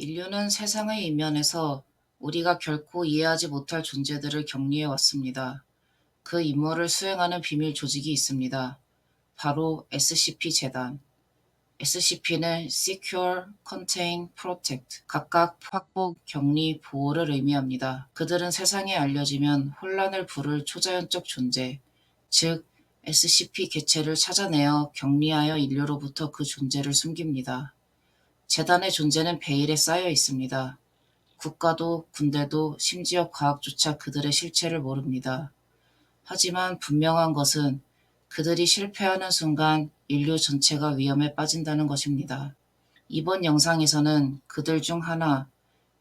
인류는 세상의 이면에서 우리가 결코 이해하지 못할 존재들을 격리해 왔습니다. 그 임무를 수행하는 비밀 조직이 있습니다. 바로 SCP 재단. SCP는 Secure, Contain, Protect, 각각 확보, 격리, 보호를 의미합니다. 그들은 세상에 알려지면 혼란을 부를 초자연적 존재, 즉 SCP 개체를 찾아내어 격리하여 인류로부터 그 존재를 숨깁니다. 재단의 존재는 베일에 쌓여 있습니다. 국가도 군대도 심지어 과학조차 그들의 실체를 모릅니다. 하지만 분명한 것은 그들이 실패하는 순간 인류 전체가 위험에 빠진다는 것입니다. 이번 영상에서는 그들 중 하나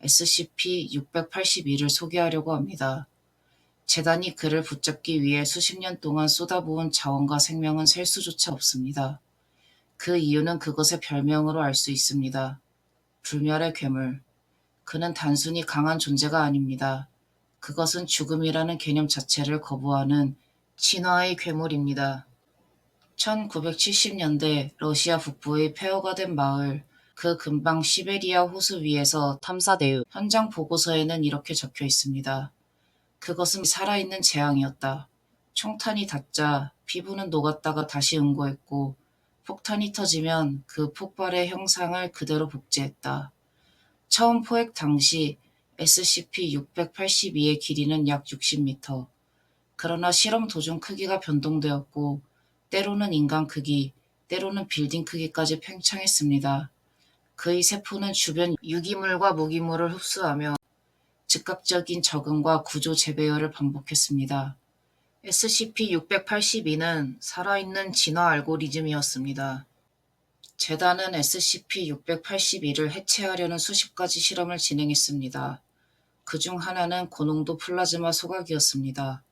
SCP-682를 소개하려고 합니다. 재단이 그를 붙잡기 위해 수십 년 동안 쏟아부은 자원과 생명은 셀 수조차 없습니다. 그 이유는 그것의 별명으로 알 수 있습니다. 불멸의 괴물. 그는 단순히 강한 존재가 아닙니다. 그것은 죽음이라는 개념 자체를 거부하는 진화의 괴물입니다. 1970년대 러시아 북부의 폐허가 된 마을, 그 근방 시베리아 호수 위에서 탐사 대응 현장 보고서에는 이렇게 적혀 있습니다. 그것은 살아있는 재앙이었다. 총탄이 닿자 피부는 녹았다가 다시 응고했고 폭탄이 터지면 그 폭발의 형상을 그대로 복제했다. 처음 포획 당시 SCP-682의 길이는 약 60m. 그러나 실험 도중 크기가 변동되었고 때로는 인간 크기, 때로는 빌딩 크기까지 팽창했습니다. 그의 세포는 주변 유기물과 무기물을 흡수하며 즉각적인 적응과 구조 재배열을 반복했습니다. SCP-682는 살아있는 진화 알고리즘이었습니다. 재단은 SCP-682를 해체하려는 수십 가지 실험을 진행했습니다. 그 중 하나는 고농도 플라즈마 소각이었습니다.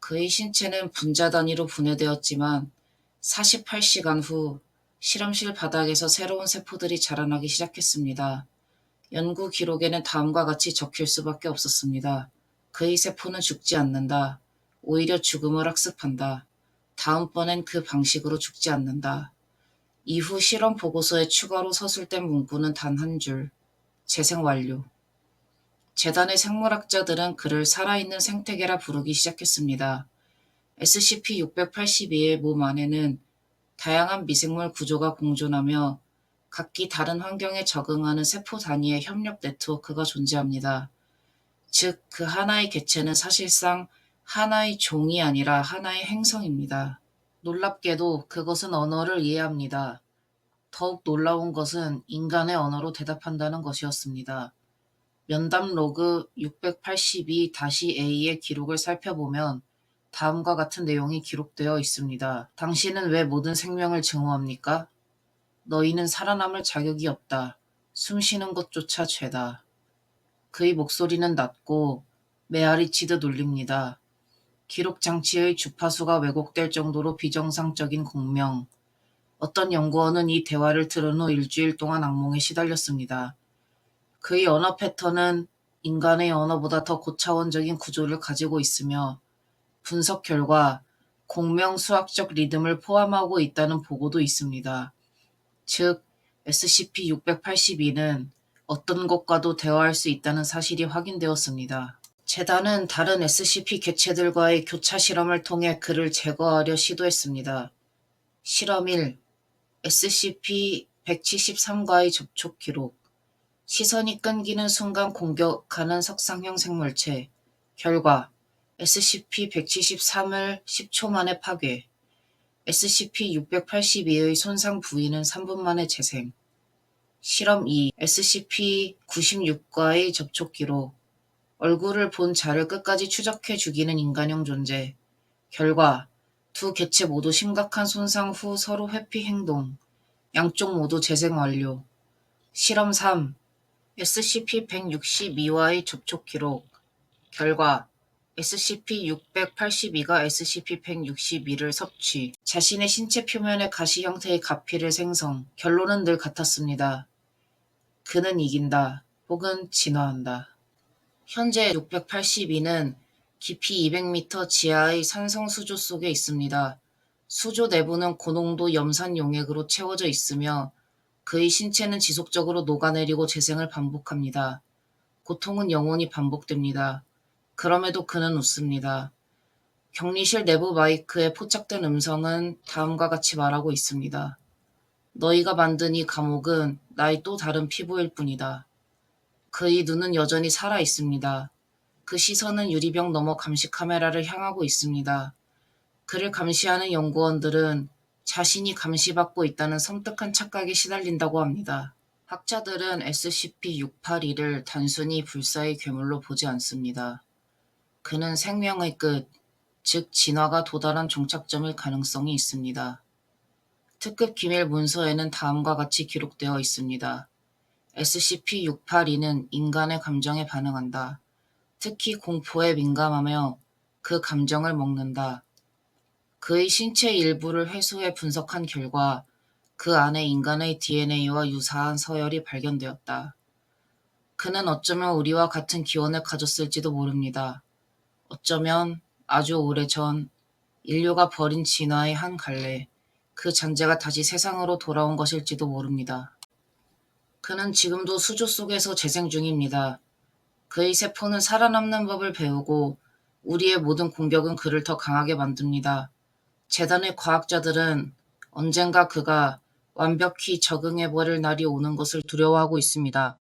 그의 신체는 분자 단위로 분해되었지만 48시간 후 실험실 바닥에서 새로운 세포들이 자라나기 시작했습니다. 연구 기록에는 다음과 같이 적힐 수밖에 없었습니다. 그의 세포는 죽지 않는다. 오히려 죽음을 학습한다. 다음번엔 그 방식으로 죽지 않는다. 이후 실험 보고서에 추가로 서술된 문구는 단 한 줄. 재생 완료. 재단의 생물학자들은 그를 살아있는 생태계라 부르기 시작했습니다. SCP-682의 몸 안에는 다양한 미생물 구조가 공존하며 각기 다른 환경에 적응하는 세포 단위의 협력 네트워크가 존재합니다. 즉, 그 하나의 개체는 사실상 하나의 종이 아니라 하나의 행성입니다. 놀랍게도 그것은 언어를 이해합니다. 더욱 놀라운 것은 인간의 언어로 대답한다는 것이었습니다. 면담 로그 682-A의 기록을 살펴보면 다음과 같은 내용이 기록되어 있습니다. 당신은 왜 모든 생명을 증오합니까? 너희는 살아남을 자격이 없다. 숨 쉬는 것조차 죄다. 그의 목소리는 낮고 메아리 치듯 울립니다. 기록 장치의 주파수가 왜곡될 정도로 비정상적인 공명. 어떤 연구원은 이 대화를 들은 후 일주일 동안 악몽에 시달렸습니다. 그의 언어 패턴은 인간의 언어보다 더 고차원적인 구조를 가지고 있으며 분석 결과 공명 수학적 리듬을 포함하고 있다는 보고도 있습니다. 즉, SCP-682는 어떤 것과도 대화할 수 있다는 사실이 확인되었습니다. 재단은 다른 SCP 개체들과의 교차 실험을 통해 그를 제거하려 시도했습니다. 실험 1. SCP-173과의 접촉 기록 시선이 끊기는 순간 공격하는 석상형 생물체 결과 SCP-173을 10초 만에 파괴 SCP-682의 손상 부위는 3분 만에 재생 실험 2. SCP-96과의 접촉 기록 얼굴을 본 자를 끝까지 추적해 죽이는 인간형 존재. 결과 두 개체 모두 심각한 손상 후 서로 회피 행동. 양쪽 모두 재생 완료. 실험 3. SCP-162와의 접촉 기록. 결과 SCP-682가 SCP-162를 섭취. 자신의 신체 표면의 가시 형태의 가피를 생성. 결론은 늘 같았습니다. 그는 이긴다. 혹은 진화한다. 현재 682는 깊이 200m 지하의 산성 수조 속에 있습니다. 수조 내부는 고농도 염산 용액으로 채워져 있으며 그의 신체는 지속적으로 녹아내리고 재생을 반복합니다. 고통은 영원히 반복됩니다. 그럼에도 그는 웃습니다. 격리실 내부 마이크에 포착된 음성은 다음과 같이 말하고 있습니다. 너희가 만든 이 감옥은 나의 또 다른 피부일 뿐이다. 그의 눈은 여전히 살아 있습니다. 그 시선은 유리병 너머 감시 카메라를 향하고 있습니다. 그를 감시하는 연구원들은 자신이 감시받고 있다는 섬뜩한 착각에 시달린다고 합니다. 학자들은 SCP-682를 단순히 불사의 괴물로 보지 않습니다. 그는 생명의 끝, 즉 진화가 도달한 종착점일 가능성이 있습니다. 특급 기밀 문서에는 다음과 같이 기록되어 있습니다. SCP-682는 인간의 감정에 반응한다. 특히 공포에 민감하며 그 감정을 먹는다. 그의 신체 일부를 회수해 분석한 결과 그 안에 인간의 DNA와 유사한 서열이 발견되었다. 그는 어쩌면 우리와 같은 기원을 가졌을지도 모릅니다. 어쩌면 아주 오래전 인류가 버린 진화의 한 갈래, 그 잔재가 다시 세상으로 돌아온 것일지도 모릅니다. 그는 지금도 수조 속에서 재생 중입니다. 그의 세포는 살아남는 법을 배우고 우리의 모든 공격은 그를 더 강하게 만듭니다. 재단의 과학자들은 언젠가 그가 완벽히 적응해버릴 날이 오는 것을 두려워하고 있습니다.